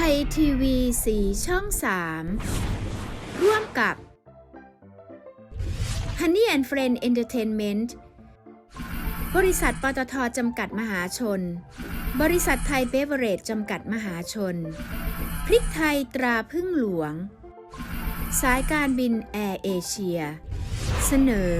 ไทยทีวีสีช่อง 3 ร่วมกับ Honey and Friend Entertainment บริษัทปตทจำกัดมหาชน บริษัทไทยเบเวอร์เรจจำกัดมหาชน พริกไทยตราพึ่งหลวง สายการบินแอร์เอเชีย เสนอ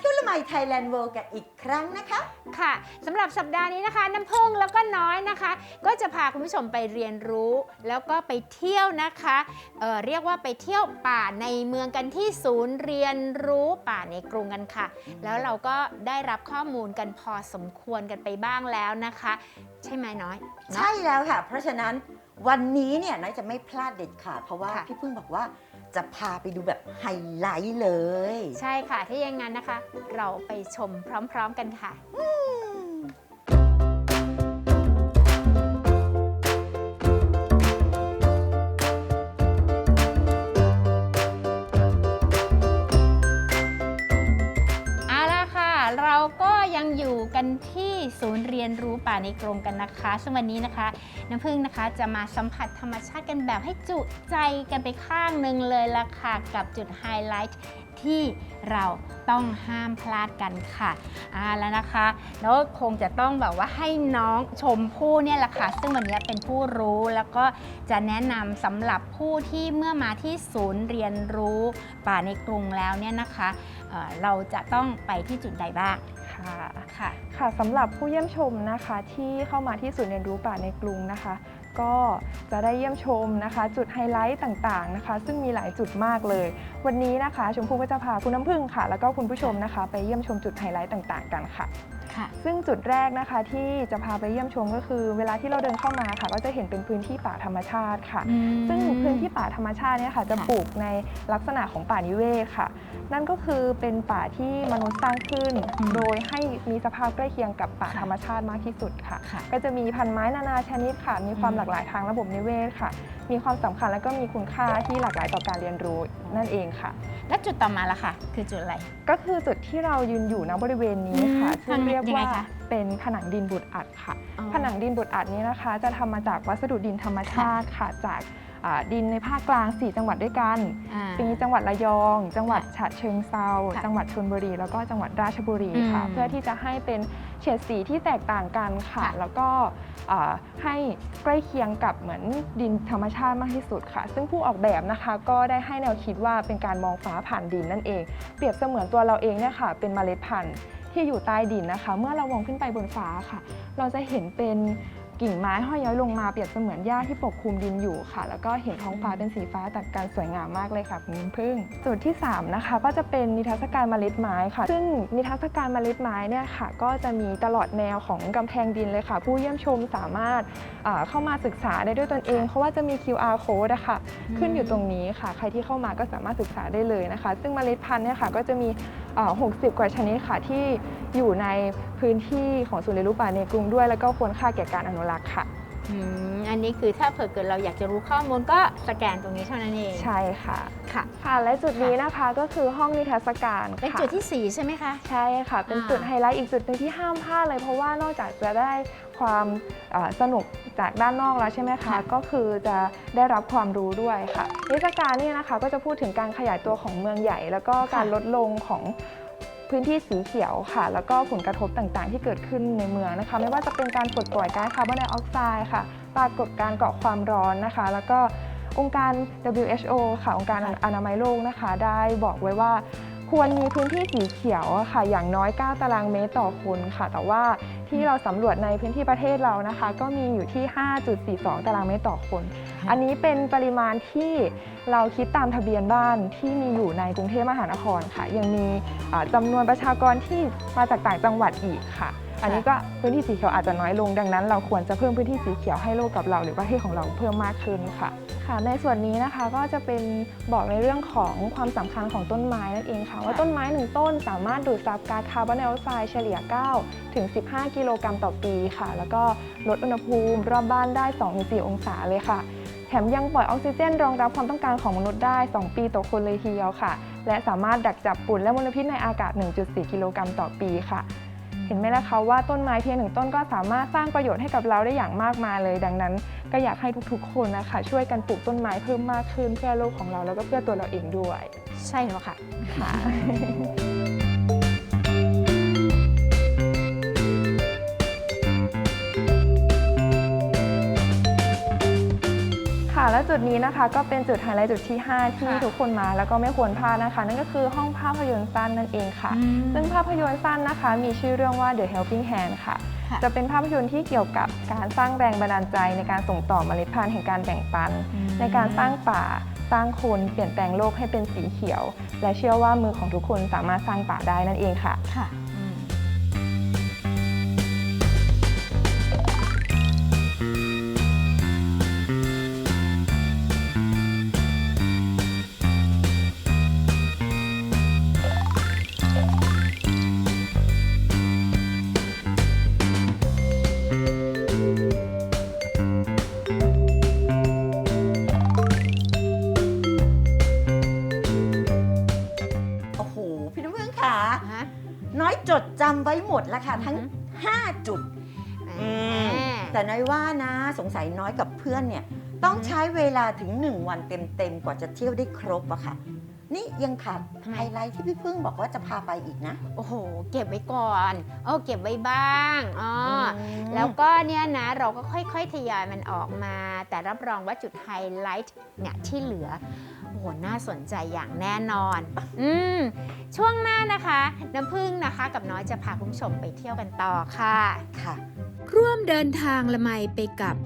เที่ยวละไมไทยแลนด์เวิลด์กันอีกครั้งนะคะ ค่ะสำหรับสัปดาห์นี้นะคะ น้ำพึ่งแล้วก็น้อยนะคะ ก็จะพาคุณผู้ชมไปเรียนรู้ แล้วก็ไปเที่ยวนะคะเอ่อเรียกว่าไปเที่ยวป่าในเมืองกันที่ศูนย์เรียนรู้ป่าในกรุงกันค่ะ แล้วเราก็ได้รับข้อมูลกันพอสมควรกันไปบ้างแล้วนะคะ ใช่ไหมน้อยเนอะ ใช่แล้วค่ะ เพราะฉะนั้นวันนี้เนี่ยน้อยจะไม่พลาดเด็ดขาดเพราะว่าค่ะ พี่พึ่งบอกว่า จะพาไปดูแบบไฮไลท์เลย ใช่ค่ะถ้าอย่างนั้นนะคะ เราไปชมพร้อมๆกันค่ะ อยู่กันที่ศูนย์เรียนรู้ป่าในกรงกันนะคะซึ่งวันนี้นะคะน้ำพึ่งนะคะจะมาสัมผัสธรรมชาติกันแบบให้จุใจกันไปข้างหนึ่งเลยละค่ะกับจุดไฮไลท์ที่เราต้องห้ามพลาดกันค่ะอ่าแล้วนะคะแล้วคงจะต้องแบบว่าให้น้องชมพู่เนี่ยแหละค่ะ ซึ่งวันนี้เป็นผู้รู้แล้วก็จะแนะนำสำหรับผู้ที่เมื่อมาที่ศูนย์เรียนรู้ป่าในกรุงแล้วเนี่ยนะคะเเราจะต้องไปที่จุดใดบ้าง ค่ะค่ะค่ะสำหรับผู้เยี่ยมชมนะคะที่เข้ามาที่ศูนย์เรียนรู้ป่าในกรุงนะคะ ก็จะได้เยี่ยมชมนะคะ จุดไฮไลท์ต่างๆนะคะ ซึ่งมีหลายจุดมากเลย วันนี้นะคะ ชมพู่ก็จะพาคุณน้ำพึ่งค่ะ แล้วก็คุณผู้ชมนะคะ ไปเยี่ยมชมจุดไฮไลท์ต่างๆ กันค่ะ ค่ะ ซึ่งจุดแรกนะคะที่จะพาไปเยี่ยมชมก็คือ เวลาที่เราเดินเข้ามาค่ะ ก็จะเห็นเป็นพื้นที่ป่าธรรมชาติค่ะ ซึ่งพื้นที่ป่าธรรมชาติเนี่ยค่ะ จะค่ะปลูกในลักษณะของป่านิเวศค่ะ นั่นก็คือเป็นป่าที่มนุษย์สร้างขึ้นอืมโดยให้มีสภาพใกล้เคียงกับป่าค่ะธรรมชาติมากที่สุดค่ะค่ะ ก็จะมีพันไม้นานาชนิดค่ะ มีความอืมหลากหลายทางระบบนิเวศค่ะ มีความสำคัญและก็มีคุณค่าที่หลากหลายต่อการเรียนรู้นั่นเองค่ะ แล้วจุดต่อมาล่ะค่ะ คือจุดอะไร ก็คือจุดที่เรายืนอยู่ณบริเวณนี้ค่ะอืมซึ่งเรียกยังไงว่าคะเป็นผนังดินบุดอัดค่ะ อ๋อผนังดินบุดอัดนี้นะคะ จะทำมาจากวัสดุดินธรรมชาติค่ะ จากอ่า ดินในภาคกลาง 4 จังหวัดด้วยกัน อ่ามีจังหวัดระยอง จังหวัดค่ะฉะเชิงเซาค่ะจังหวัดชลบุรี แล้วก็จังหวัดราชบุรีค่ะ อืมเพื่อที่จะให้เป็นเฉดสีที่แตกต่างกันค่ะ ค่ะแล้วก็อ่าให้ใกล้เคียงกับเหมือนดินธรรมชาติมากที่สุดค่ะ ซึ่งผู้ออกแบบนะคะก็ได้ให้แนวคิดว่าเป็นการมองฟ้าผ่านดินนั่นเอง เปรียบเสมือนตัวเราเองเนี่ยค่ะ เป็นเมล็ดพันธุ์ที่อยู่ใต้ดินนะคะ เมื่อเรามองขึ้นไปบนฟ้าค่ะ เราจะเห็นเป็น กิ่งไม้ห้อยย้อยลงมาเปรียบเสมือนหญ้าที่ปกคลุมดินอยู่ค่ะ แล้วก็เห็นท้องฟ้าเป็นสีฟ้าตัดกันสวยงามมากเลยค่ะคุณพึ่ง จุดที่ 3 นะคะ ก็จะเป็นนิทรรศการเมล็ดไม้ค่ะ ซึ่งนิทรรศการเมล็ดไม้เนี่ยค่ะ ก็จะมีตลอดแนวของกำแพงดินเลยค่ะ ผู้เยี่ยมชมสามารถอ่าเข้ามาศึกษาได้ด้วยตนเอง เพราะว่าจะมี QR code อะค่ะขึ้นอยู่ตรงนี้ค่ะ ใครที่เข้ามาก็สามารถศึกษาได้เลยนะคะ ซึ่งเมล็ดพันธุ์เนี่ยค่ะก็จะมีเอ่อ60 กว่าชนิดค่ะที่อยู่ในพื้นที่ของศูนย์เรียนรู้ป่าในกรุงด้วย แล้วก็ควรค่าแก่การอนุรักษ์ค่ะ อืมอันนี้คือถ้าเผื่อเกิดเราอยากจะรู้ข้อมูลก็สแกนตรงนี้เท่านั้นเอง ใช่ค่ะ ค่ะ ค่ะ และจุดนี้นะคะก็คือห้องนิทรรศการเป็นค่ะจุดที่สี่ใช่ไหมคะ ใช่ค่ะ เป็นอ่าจุดไฮไลท์อีกจุดหนึ่งที่ห้ามพลาดเลย เพราะว่านอกจากจะได้ความเอ่อสนุกจากด้านนอกแล้วใช่ไหมคะ ก็คือจะได้รับความรู้ด้วยค่ะนิทรรศการนี่นะคะก็จะพูดถึงการขยายตัวของเมืองใหญ่ แล้วก็การลดลงของ พื้นที่สีเขียวค่ะ แล้วก็ผลกระทบต่างๆ ที่เกิดขึ้นในเมืองนะคะ ไม่ว่าจะเป็นการปลดปล่อยก๊าซคาร์บอนไดออกไซด์ค่ะ ปรากฏการณ์เกาะความร้อนนะคะ แล้วก็องค์การ WHO ค่ะ องค์การอนามัยโลกนะคะ ได้บอกไว้ว่า ควรมีพื้นที่สีเขียวค่ะอย่างน้อย 9 ตารางเมตรต่อคนค่ะ แต่ว่าที่เราสำรวจในพื้นที่ประเทศเรานะคะ ก็มีอยู่ที่ 5.42 ตารางเมตรต่อคน อันนี้เป็นปริมาณที่เราคิดตามทะเบียนบ้านที่มีอยู่ในกรุงเทพมหานครค่ะ ยังมีจำนวนประชากรที่มาจากต่างจังหวัดอีกค่ะ อันนี้ก็พื้นที่สีเขียวอาจจะน้อยลงดังนั้น เราควรจะเพิ่มพื้นที่สีเขียวให้โลกกับเรา หรือประเทศของเราเพิ่มมากขึ้นค่ะค่ะ ในส่วนนี้นะคะก็จะเป็นบอกในเรื่องของความสำคัญของต้นไม้นั่นเองค่ะ ว่าต้นไม้หนึ่งต้นสามารถดูดซับก๊าซคาร์บอนไดออกไซด์เฉลี่ย 9 ถึง 15 กิโลกรัมต่อปีค่ะ แล้วก็ลดอุณหภูมิรอบบ้านได้ 2-4 องศาเลยค่ะแถมยังปล่อยออกซิเจนรองรับความต้องการของมนุษย์ได้ 2 ปีต่อคนเลยทีเดียวค่ะ และสามารถดักจับฝุ่นและมลพิษในอากาศ 1.4 กิโลกรัมต่อปีค่ะ เห็นไหมล่ะคะว่าต้นไม้เพียงหนึ่งต้นก็สามารถสร้างประโยชน์ให้กับเราได้อย่างมากมายเลย ดังนั้น ก็อยากให้ทุกๆ คนนะคะ ช่วยกันปลูกต้นไม้เพิ่มมากขึ้นเพื่อโลกของเราแล้วก็เพื่อตัวเราเองด้วย ใช่แล้วค่ะ ค่ะค่ะ และจุดนี้นะคะก็เป็นจุดไฮไลท์จุดที่ 5 ที่ค่ะทุกคนมาแล้วก็ไม่ควรพลาดนะคะ นั่นก็คือห้องภาพยนตร์สั้นนั่นเองค่ะ ซึ่งภาพยนตร์สั้นนะคะ มีชื่อเรื่องว่า The Helping Hand ค่ะค่ะ จะเป็นภาพยนตร์ที่เกี่ยวกับการสร้างแรงบันดาลใจในการส่งต่อเมล็ดพันธุ์แห่งการแบ่งปัน ในการสร้างป่าสร้างคนเปลี่ยนแปลงโลกให้เป็นสีเขียว และเชื่อว่ามือของทุกคนสามารถสร้างป่าได้นั่นเองค่ะำไว้หมดแล้วค่ะ ทั้งอือฮึ5จุดแหมแต่น้อยว่านะสงสัยน้อยกับเพื่อนเนี่ย ต้องใช้เวลาถึง 1 วันเต็มๆ กว่าจะเที่ยวได้ครบอะค่ะ นี่ยังขาดทำไมไฮไลท์ที่พี่พึ่งบอกว่าจะพาไปอีกนะ โอ้โห เก็บไว้ก่อนโอ้เก็บไว้บ้างอ๋ออมแล้วก็เนี่ยนะเราก็ค่อยๆทยอยมันออกมา แต่รับรองว่าจุดไฮไลท์เนี่ยที่เหลือโอ้โหน่าสนใจอย่างแน่นอน อืมช่วงหน้านะคะ น้ำพึ่งนะคะ กับน้อยจะพาคุณผู้ชมไปเที่ยวกันต่อค่ะค่ะ ร่วมเดินทางละไมไปกับ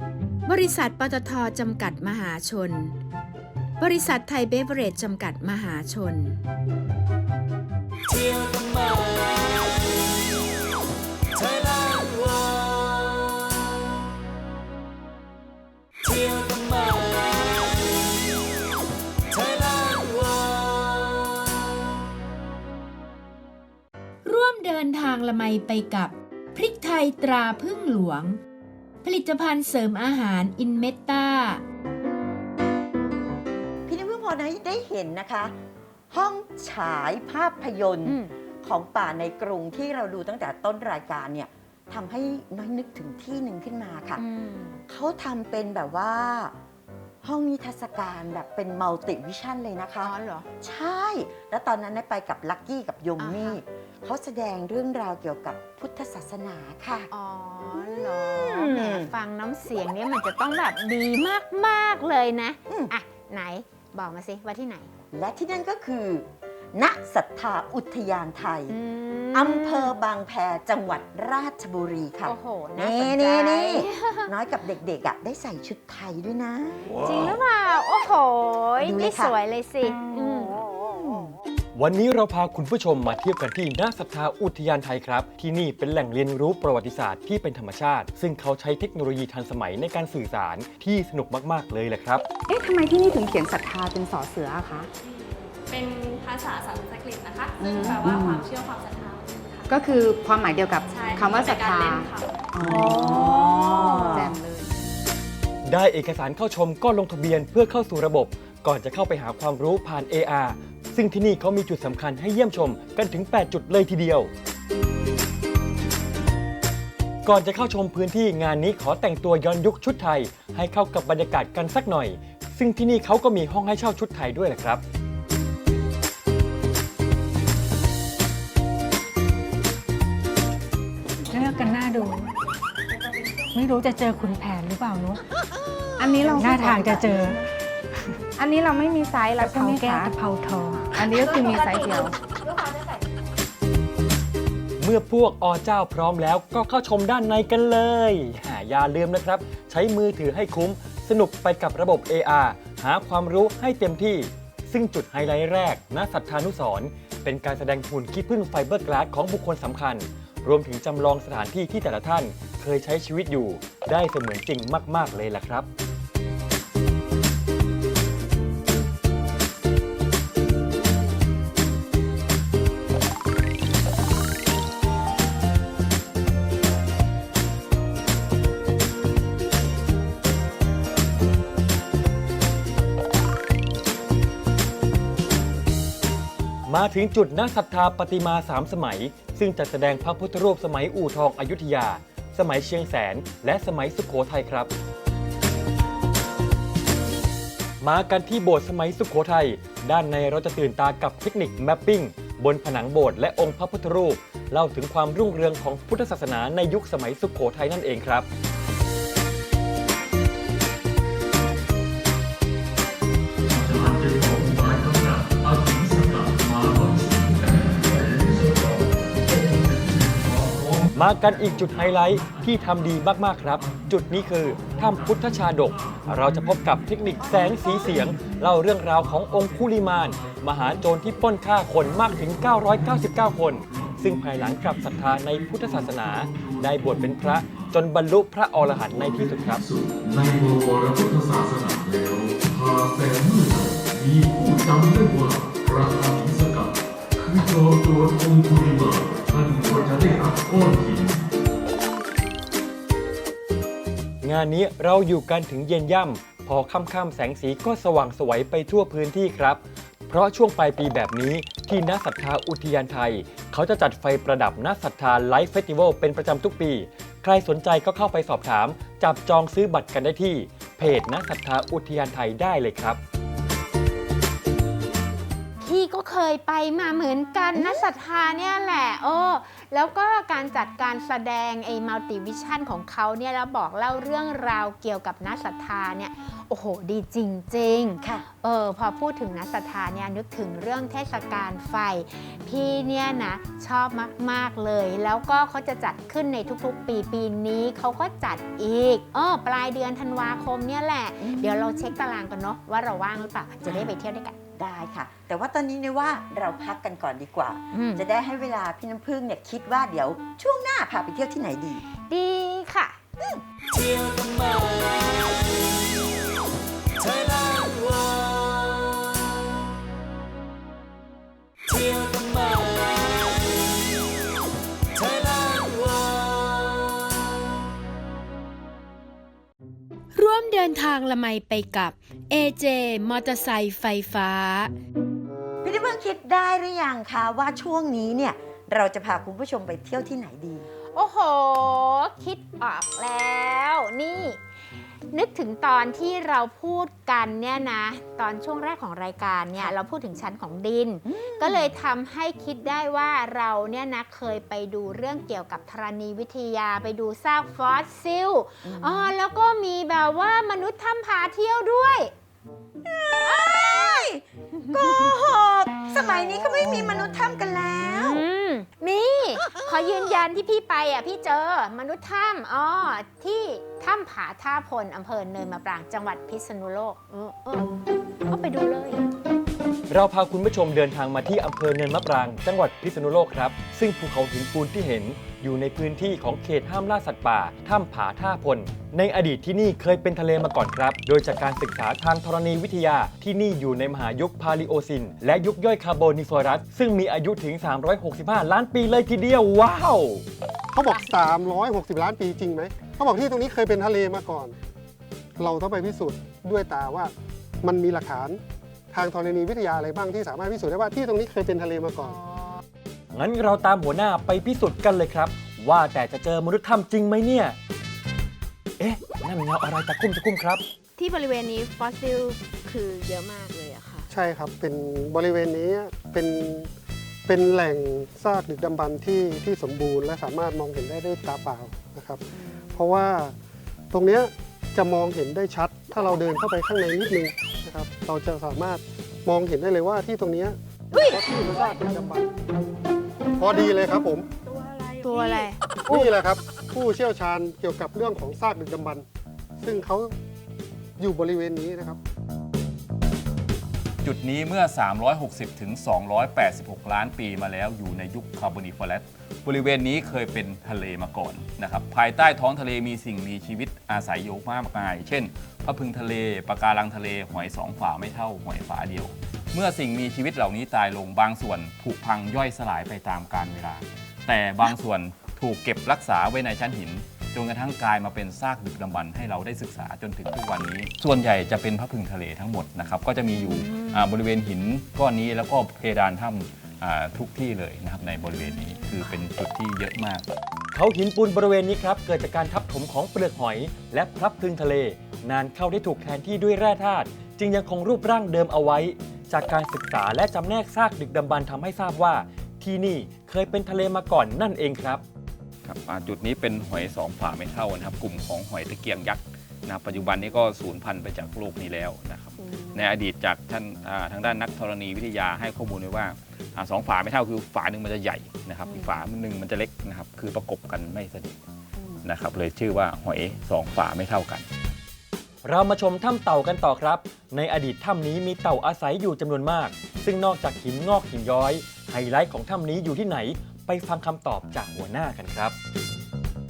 บริษัทปตทจำกัดมหาชน บริษัทไทยเบเวอเรจจำกัดมหาชนร่วมเดินทางละไมไปกับ พริกไทยตราพึ่งหลวง ผลิตภัณฑ์เสริมอาหารอินเมตตา น้ำพึ่งพอได้ได้เห็นนะคะ ห้องฉายภาพยนตร์อืม ของป่าในกรุงที่เราดูตั้งแต่ต้นรายการเนี่ยทำให้น้อยนึกถึงที่หนึ่งขึ้นมาค่ะ อืมเขาทำเป็นแบบว่า ห้องนิทรรศการแบบเป็นมัลติวิชั่นเลยนะคะอ๋อเหรอ ใช่ แล้วตอนนั้นได้ไปกับลักกี้กับยมมี่อ่าฮเขาแสดงเรื่องราวเกี่ยวกับพุทธศาสนาค่ะ อ๋อเหรออืม แหมฟังน้ำเสียงเนี้มันจะต้องแบบดีมาก ๆ เลยนะ อืม อะ ไหน บอกมาสิว่าที่ไหน และที่นั่นก็คือ ณศรัทธาอุทยานไทยมอำเภอบางแพจังหวัดราชบุรีค่ะ โอ้โหน่านี่สนใจนี่นี่น้อยกับเด็กๆอะได้ใส่ชุดไทยด้วยนะ จริงหรือเปล่า โอ้โหดูเลนี่ยค่ะสวยเลยสิอืม วันนี้เราพาคุณผู้ชมมาเที่ยวกันที่หน้าศรัทธาอุทยานไทยครับ ที่นี่เป็นแหล่งเรียนรู้ประวัติศาสตร์ที่เป็นธรรมชาติ ซึ่งเขาใช้เทคโนโลยีทันสมัยในการสื่อสารที่สนุกมากๆเลยแหละครับ เอ๊ะทำไมที่นี่ถึงเขียนศรัทธาเป็นสอเสืออะคะ เป็นภาษาสันสกฤตนะคะอืซึ่งมแปลว่าความเชื่อความศรัทธาค่ะก็คือความหมายเดียวกับใช่คำว่าศรัทธา เป็นกรเล่นค่ะ อ๋อแจ่มเลย ได้เอกสารเข้าชมก็ลงทะเบียนเพื่อเข้าสู่ระบบ ก่อนจะเข้าไปหาความรู้ผ่าน AR ซึ่งที่นี่เขามีจุดสำคัญให้เยี่ยมชมกันถึง 8 จุดเลยทีเดียว ก่อนจะเข้าชมพื้นที่งานนี้ขอแต่งตัวย้อนยุคชุดไทย ให้เข้ากับบรรยากาศกันสักหน่อย ซึ่งที่นี่เขาก็มีห้องให้เช่าชุดไทยด้วยแหละครับเลือกกันหน้าดู ไม่รู้จะเจอคุณแผนหรือเปล่าเนอะอันนี้เราหน้าทางจะเจอ อันนี้เราไม่มีไซส์แล้วตะใช่เภาไหมแก้วคะตะเภาทอง อันนี้ก็คือมีไซส์เดียว เมื่อพวกอเจ้าพร้อมแล้วก็เข้าชมด้านในกันเลยอ่าอย่าลืมนะครับ ใช้มือถือให้คุ้ม สนุกไปกับระบบ AR หาความรู้ให้เต็มที่ ซึ่งจุดไฮไลท์แรกณสัทธานุสรณ์เป็นการแสดงหุ่นขี้ผึ้งไฟเบอร์กลาสของบุคคลสำคัญ รวมถึงจำลองสถานที่ที่แต่ละท่าน เคยใช้ชีวิตอยู่ ได้เสมือนจริงมาก ๆ เลยล่ะครับ มาถึงจุดนักศรัทธาปฏิมาสามสมัย ซึ่งจัดแสดงพระพุทธรูปสมัยอู่ทองอยุธยา สมัยเชียงแสน และสมัยสุขโขทัยครับ มากันที่โบสถ์สมัยสุขโขทัยด้านในเราจะตื่นตากับเทคนิคแมปปิ้งบนผนังโบสถ์และองค์พระพุทธรูป เล่าถึงความรุ่งเรืองของพุทธศาสนาในยุคสมัยสุขโขทัยนั่นเองครับ มากันอีกจุดไฮไลท์ที่ทำดีมากๆครับ จุดนี้คือถ้ำพุทธชาดก เราจะพบกับเทคนิคแสงสีเสียง เล่าเรื่องราวขององค์คุลิมาน มหาโจรที่ป้นฆ่าคนมากถึง 999 คน ซึ่งภายหลังกลับศรัทธาในพุทธศาสนา ได้บวชเป็นพระจนบรรลุพระอรหันต์ในที่สุดครับ ในบวรพุทธศาสนาแล้วพาแสงมืดมีผู้จำได้ว่าพระอหิงสกัดคือ จอมโจรองคุลิมาท่านก็จะได้รับก้อนหินงานนี้เราอยู่กันถึงเย็นย่ำพอค่ำๆแสงสีก็สว่างสวยไปทั่วพื้นที่ครับ เพราะช่วงปลายปีแบบนี้ที่นักศรัทธาอุทยานไทย เขาจะจัดไฟประดับนักศรัทธาไลฟ์เฟสติวัลเป็นประจำทุกปี ใครสนใจก็เข้าไปสอบถาม จับจองซื้อบัตรกันได้ที่ เพจนักศรัทธาอุทยานไทยได้เลยครับ ก็เคยไปมาเหมือนกันนะศรัทธาเนี่ยแหละโอ้แล้วก็การจัดการแสดงไอ้มัลติวิชั่นของเขาเนี่ยแล้วบอกเล่าเรื่องราวเกี่ยวกับนักศรัทธาเนี่ยโอ้โหดีจริงๆค่ะเออพอพูดถึงนักศรัทธาเนี่ยนึกถึงเรื่องเทศกาลไฟ พี่เนี่ยนะชอบมากๆเลย แล้วก็เขาจะจัดขึ้นในทุกๆ ปีปีนี้เขาก็จัดอีกเออปลายเดือนธันวาคมเนี่ยแหละอืมเดี๋ยวเราเช็คตารางกันเนาะว่าเราว่างหรือเปล่าจะได้ไปเที่ยวด้วยกัน ได้ค่ะ แต่ว่าตอนนี้เนี่ยว่าเราพักกันก่อนดีกว่าอืมจะได้ให้เวลาพี่น้ำพึ่งเนี่ยคิดว่าเดี๋ยวช่วงหน้าพาไปเที่ยวที่ไหนดี ดีค่ะร่วมเดินทางละไมไปกับ AJ มอเตอร์ไซค์ไฟฟ้า พี่น้ำพึ่งคิดได้หรือยังคะว่าช่วงนี้เนี่ยเราจะพาคุณผู้ชมไปเที่ยวที่ไหนดี โอ้โห คิดออกแล้ว นี่ นึกถึงตอนที่เราพูดกันเนี่ยนะ ตอนช่วงแรกของรายการเนี่ยเราพูดถึงชั้นของดิน ก็เลยทำให้คิดได้ว่าเราเนี่ยนะเคยไปดูเรื่องเกี่ยวกับธรณีวิทยาไปดูซากฟอสซิลอืมอ๋อแล้วก็มีแบบว่ามนุษย์ถ้ำผาเที่ยวด้วยโกหกสมัยนี้ก็ไม่มีมนุษย์ถ้ำกันแล้วอืมมี ขอยืนยันที่พี่ไปอะพี่เจอมนุษย์ถ้ำอ๋อที่ถ้ำผาท่าพลอำเภอเนินมะปรางจังหวัดพิษณุโลกเออเออไปดูเลย เราพาคุณผู้ชมเดินทางมาที่อำเภอเนินมะปราง จังหวัดพิษณุโลกครับ ซึ่งภูเขาหินปูนที่เห็น อยู่ในพื้นที่ของเขตห้ามล่าสัตว์ป่า ถ้ำผาท่าพล ในอดีตที่นี่เคยเป็นทะเลมาก่อนครับ โดยจากการศึกษาทางธรณีวิทยาที่นี่อยู่ในมหายุคพาลิโอซิน และยุคย่อยคาร์โบนิฟอรัส ซึ่งมีอายุถึง 365 ล้านปีเลยทีเดียว ว้าว เขาบอก 360 ล้านปีจริงไหม เขาบอกที่ตรงนี้เคยเป็นทะเลมาก่อน เราต้องไปพิสูจน์ด้วยตาว่ามันมีหลักฐานทางธรณีวิทยาอะไรบ้างที่สามารถพิสูจน์ได้ว่าที่ตรงนี้เคยเป็นทะเลมาก่อน งั้นเราตามหัวหน้าไปพิสูจน์กันเลยครับ ว่าแต่จะเจอมนุษย์ถ้ำจริงไหมเนี่ย เอ๊ะ นั่นเงาอะไรตะคุ่มตะคุ่มครับ ที่บริเวณนี้ฟอสซิลคือเยอะมากเลยอะค่ะ ใช่ครับ เป็นบริเวณนี้เป็นเป็นแหล่งซากดึกดำบรรพ์ที่ที่สมบูรณ์และสามารถมองเห็นได้ด้วยตาเปล่านะครับ เพราะว่าตรงเนี้ยจะมองเห็นได้ชัด ถ้าเราเดินเข้าไปข้างในนิดนึงนะครับ เราจะสามารถมองเห็นได้เลยว่าที่ตรงเนี้ยฟอสซิลและซากดึกดำบรรพ์พ อดีเลยครับผมตัวอะไร นี่แหละครับ ผู้เชี่ยวชาญเกี่ยวกับเรื่องของซากดึกดำบรรพ์ซึ่งเขาอยู่บริเวณนี้นะครับ จุดนี้เมื่อ 360 ถึง 286 ล้านปีมาแล้วอยู่ในยุคคาร์บอนิฟอรัสบริเวณนี้เคยเป็นทะเลมาก่อนนะครับ ภายใต้ท้องทะเลมีสิ่งมีชีวิตอาศัยอยู่มากมาย เช่นพระพึงทะเลปะการังทะเล หอยสองฝาไม่เท่า หอยฝาเดียว เมื่อสิ่งมีชีวิตเหล่านี้ตายลงบางส่วนผุพังย่อยสลายไปตามกาลเวลา แต่บางส่วนถูกเก็บรักษาไว้ในชั้นหินจนกระทั่งกลายมาเป็นซากดึกดำบรรพ์ให้เราได้ศึกษาจนถึงทุกวันนี้ ส่วนใหญ่จะเป็นพระพึงทะเลทั้งหมดนะครับ ก็จะมีอยู่บริเวณหินก้อนนี้แล้วก็เพดานถ้ำทุกที่เลยนะครับในบริเวณนี้คือเป็นจุดที่เยอะมาก เขาหินปูนบริเวณนี้ครับเกิดจากการทับถมของเปลือกหอย และพลับพลึงทะเล นานเข้าได้ถูกแทนที่ด้วยแร่ธาตุจึงยังคงรูปร่างเดิมเอาไว้ จากการศึกษาและจำแนกซากดึกดำบรรพ์ทำให้ทราบว่า ที่นี่เคยเป็นทะเลมาก่อนนั่นเองครับ ครับอ่าจุดนี้เป็นหอยสองฝาไม่เท่านะครับ กลุ่มของหอยตะเกียงยักษ์นะครับปัจจุบันนี้ก็สูญพันธุ์ไปจากโลกนี้แล้วนะครับ ในอดีตจากท่านอ่าทางด้านนักธรณีวิทยาให้ข้อมูลไว้ว่าอ่าสองฝาไม่เท่าคือฝาหนึ่งมันจะใหญ่นะครับอีกฝาหนึ่งมันจะเล็กนะครับคือประกบกันไม่สนิทนะครับเลยชื่อว่าหอยสองฝาไม่เท่ากัน เรามาชมถ้ำเต่ากันต่อครับ ในอดีตถ้ำนี้มีเต่าอาศัยอยู่จำนวนมาก ซึ่งนอกจากหินงอกหินย้อย ไฮไลท์ของถ้ำนี้อยู่ที่ไหน ไปฟังคำตอบจากหัวหน้ากันครับ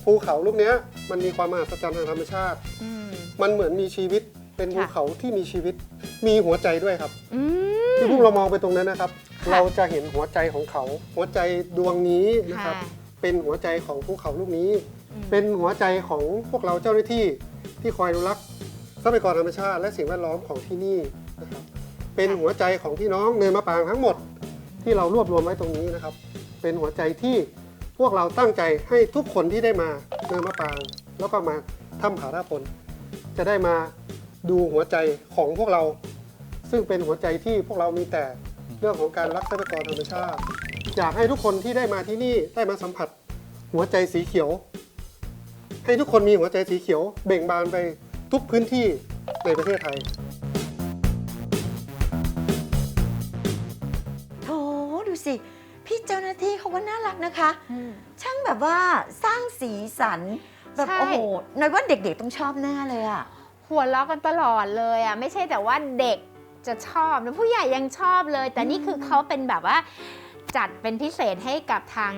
ภูเขาลูกเนี้ยมันมีความมหัศจรรย์ทางธรรมชาติ อืม มันเหมือนมีชีวิต เป็นภูค่ะ เขาที่มีชีวิต มีหัวใจด้วยครับ อืที่มพวกเรามองไปตรงนั้นนะครับ ค่ะเราจะเห็นหัวใจของเขา หัวใจดวงนี้นะครับ ค่ะเป็นหัวใจของภูเขาลูกนี้ อืม เป็นหัวใจของพวกเราเจ้าหน้าที่ที่คอยอนุรักษ์ ทรัพยากรธรรมชาติและสิ่งแวดล้อมของที่นี่นะครับเป็นหัวใจของพี่น้องเนินมะปรางทั้งหมดที่เรารวบรวมไว้ตรงนี้นะครับ เป็นหัวใจที่พวกเราตั้งใจให้ทุกคนที่ได้มาเนินมะปราง แล้วก็มาถ้ำผาท่าพลจะได้มาดูหัวใจของพวกเรา ซึ่งเป็นหัวใจที่พวกเรามีแต่เรื่องของการรักทรัพยากรธรรมชาติ อยากให้ทุกคนที่ได้มาที่นี่ได้มาสัมผัสหัวใจสีเขียว ให้ทุกคนมีหัวใจสีเขียว เบ่งบานไป ทุกพื้นที่ในประเทศไทย โถดูสิ พี่เจ้าหน้าที่เขาก็น่ารักนะคะช่างแบบว่าสร้างสีสัน แบบใช่ โอ้โหหน่อยว่าเด็กๆต้องชอบแน่เลยอะหัวเราะกันตลอดเลยอะไม่ใช่แต่ว่าเด็กจะชอบนะผู้ใหญ่ยังชอบเลย แต่นี่คือเขาเป็นแบบว่าจัดเป็นพิเศษให้กับทาง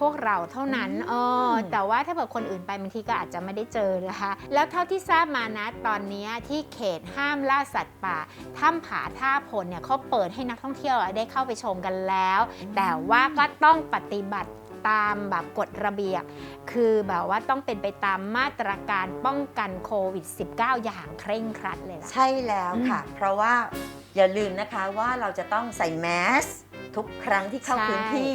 พวกเราเท่านั้นเออแต่ว่าถ้าเกิดคนอื่นไปบางทีก็อาจจะไม่ได้เจอนะคะแล้วเท่าที่ทราบมานะตอนนี้ที่เขตห้ามล่าสัตว์ป่าถ้ำผาท่าพลเนี่ยเขาเปิดให้นักท่องเที่ยวได้เข้าไปชมกันแล้ว แต่ว่าก็ต้องปฏิบัติตามแบบกฎระเบียบ คือแบบว่าต้องเป็นไปตามมาตรการป้องกันโควิด -19 อย่างเคร่งครัดเลยล่ะ ใช่แล้วค่ะ เพราะว่าอย่าลืมนะคะว่าเราจะต้องใส่แมสทุกครั้งที่เข้าใช่พื้นที่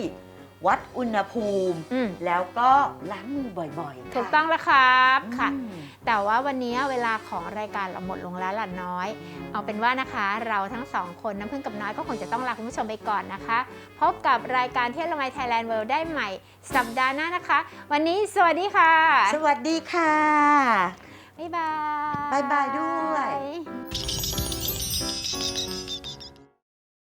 วัดอุณหภูมิ อืม แล้วก็ล้างมือบ่อยๆค่ะถูกต้องแล้วครับค่ะ อืม แต่ว่าวันนี้เวลาของรายการเราหมดลงแล้วล่ะน้อย เอาเป็นว่านะคะ เราทั้งสองคนน้ำพึ่งกับน้อยก็คงจะต้องลาคุณผู้ชมไปก่อนนะคะ พบกับรายการเที่ยวละไมไทยแลนด์เวิลด์ได้ใหม่ สัปดาห์หน้านะคะ วันนี้สวัสดีค่ะ สวัสดีค่ะ บ๊ายบาย บ๊ายบายด้วย